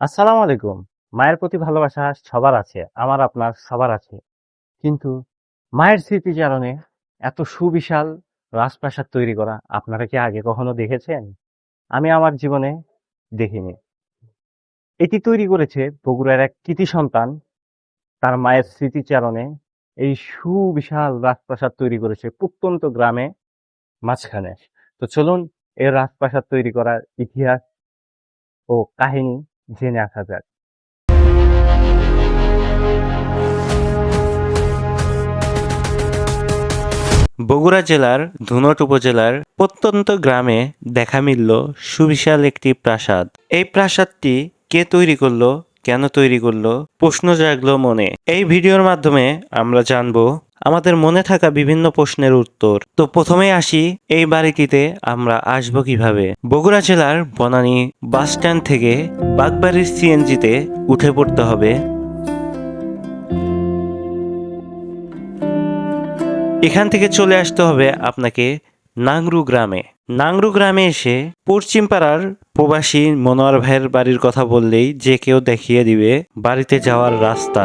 আসসালামু আলাইকুম। মায়ের প্রতি ভালোবাসা সবার আছে, আমার, আপনার সবার আছে। কিন্তু মায়ের স্মৃতিচারণে এত সুবিশাল রাজপ্রাসাদ তৈরি করা আপনারা কি আগে কখনো দেখেছেন? আমি আমার জীবনে দেখিনি। এটি তৈরি করেছে বগুড়ার এক কৃতি সন্তান। তার মায়ের স্মৃতিচারণে এই সুবিশাল রাজপ্রাসাদ তৈরি করেছে প্রত্যন্ত গ্রামে মাঝখানে। তো চলুন এই রাজপ্রাসাদ তৈরি করার ইতিহাস ও কাহিনী জেনে আসা যাক। বগুড়া জেলার ধুনট উপজেলার প্রত্যন্ত গ্রামে দেখা মিলল সুবিশাল একটি প্রাসাদ। এই প্রাসাদটি কে তৈরি করল, কেন তৈরি করল, প্রশ্ন জাগলো মনে। এই ভিডিওর মাধ্যমে আমরা জানব আমাদের মনে থাকা বিভিন্ন প্রশ্নের উত্তর। তো প্রথমে আসি, এই বাড়িটিতে আমরা আসব কীভাবে? বগুড়া জেলার বনানী বাস স্ট্যান্ড থেকে বাগবাড়ির সিএনজিতে উঠে পড়তে হবে। এখান থেকে চলে আসতে হবে আপনাকে নাংরু গ্রামে। নাংরু গ্রামে এসে পশ্চিম পাড়ার প্রবাসী মনোয়ার ভাইয়ের বাড়ির কথা বললেই যে কেউ দেখিয়ে দিবে বাড়িতে যাওয়ার রাস্তা।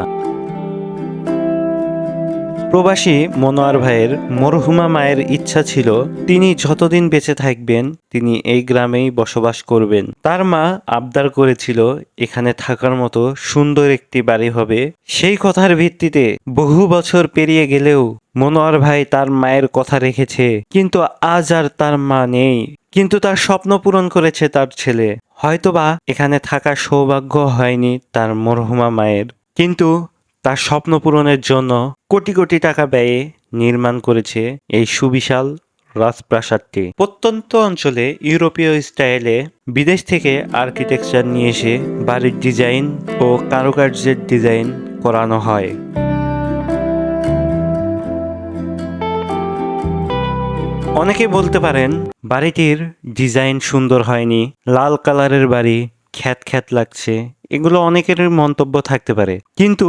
প্রবাসী মনোয়ার ভাইয়ের মরহুমা মায়ের ইচ্ছা ছিল, তিনি যতদিন বেঁচে থাকবেন, তিনি এই গ্রামেই বসবাস করবেন। তার মা আবদার করেছিল, এখানে থাকার মতো সুন্দর একটি বাড়ি হবে। সেই কথার ভিত্তিতে বহু বছর পেরিয়ে গেলেও মনোয়ার ভাই তার মায়ের কথা রেখেছে, কিন্তু আজ আর তার মা নেই। কিন্তু তার স্বপ্ন পূরণ করেছে তার ছেলে। হয়তোবা এখানে থাকার সৌভাগ্য হয়নি তার মরহুমা মায়ের। কিন্তু তার স্বপ্ন পূরণের জন্য কোটি কোটি টাকা ব্যয়ে নির্মাণ করেছে এই সুবিশাল রাজপ্রাসাদটি। প্রত্যন্ত অঞ্চলে ইউরোপীয় স্টাইলে বিদেশ থেকে আর্কিটেকচার নিয়ে এসে বাড়ির ডিজাইন ও কারুকার্যের ডিজাইন করানো হয়। অনেকে বলতে পারেন, বাড়িটির ডিজাইন সুন্দর হয়নি, লাল কালারের বাড়ি খ্যাত খ্যাত লাগছে, এগুলো অনেকের মন্তব্য থাকতে পারে। কিন্তু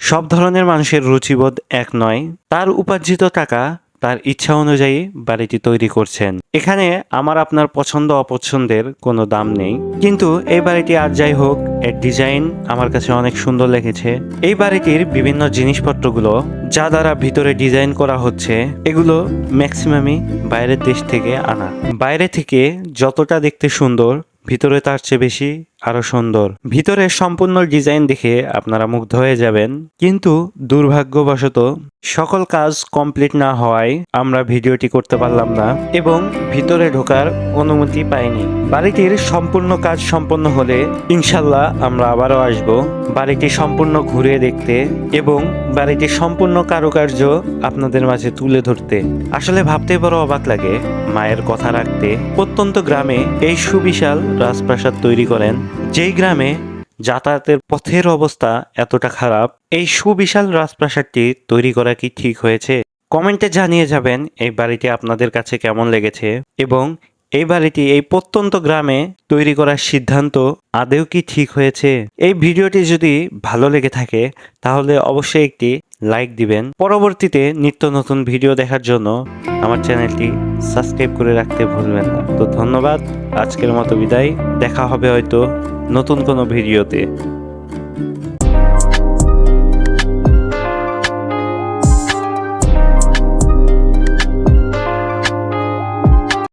সব ধরনের মানুষের রুচিবোধ এক নয়। তার উপার্জিত টাকা তার ইচ্ছা অনুযায়ী বাড়িটি তৈরি করছেন। এখানে আমার আপনার পছন্দ অপছন্দের কোনো দাম নেই। কিন্তু এই বাড়িটি আর যাই হোক, এর ডিজাইন আমার কাছে অনেক সুন্দর লেগেছে। এই বাড়িটির বিভিন্ন জিনিসপত্রগুলো যা দ্বারা ভিতরে ডিজাইন করা হচ্ছে, এগুলো ম্যাক্সিমামই বাইরের দেশ থেকে আনা। বাইরে থেকে যতটা দেখতে সুন্দর ভিতরে তার চেয়ে বেশি আরও সুন্দর। ভিতরে সম্পূর্ণ ডিজাইন দেখে আপনারা মুগ্ধ হয়ে যাবেন। কিন্তু দুর্ভাগ্যবশত সকল কাজ কমপ্লিট না হওয়ায় আমরা ভিডিওটি করতে পারলাম না এবং ভিতরে ঢোকার অনুমতি পাইনি। বাড়িটির সম্পূর্ণ কাজ সম্পন্ন হলে ইনশাল্লাহ আমরা আবারও আসব। বাড়িটি সম্পূর্ণ ঘুরে দেখতে এবং বাড়িটির সম্পূর্ণ কারুকার্য আপনাদের মাঝে তুলে ধরতে। আসলে ভাবতে বড় অবাক লাগে মায়ের কথা রাখতে প্রত্যন্ত গ্রামে এই সুবিশাল রাজপ্রাসাদ তৈরি করেন। যেই গ্রামে যাতায়াতের পথের অবস্থা এতটা খারাপ, এই সুবিশাল রাজপ্রাসাদটি তৈরি করা কি ঠিক হয়েছে? কমেন্টে জানিয়ে যাবেন এই বাড়িটি আপনাদের কাছে কেমন লেগেছে এবং এই বাড়িটি এই প্রত্যন্ত গ্রামে তৈরি করার সিদ্ধান্ত আদেও কি ঠিক হয়েছে? এই ভিডিওটি যদি ভালো লেগে থাকে, তাহলে অবশ্যই একটি লাইক দিবেন। পরবর্তীতে নিত্য নতুন ভিডিও দেখার জন্য আমার চ্যানেলটি সাবস্ক্রাইব করে রাখতে ভুলবেন না। তো ধন্যবাদ, আজকের মতো বিদায়। দেখা হবে হয়তো নতুন কোনো ভিডিওতে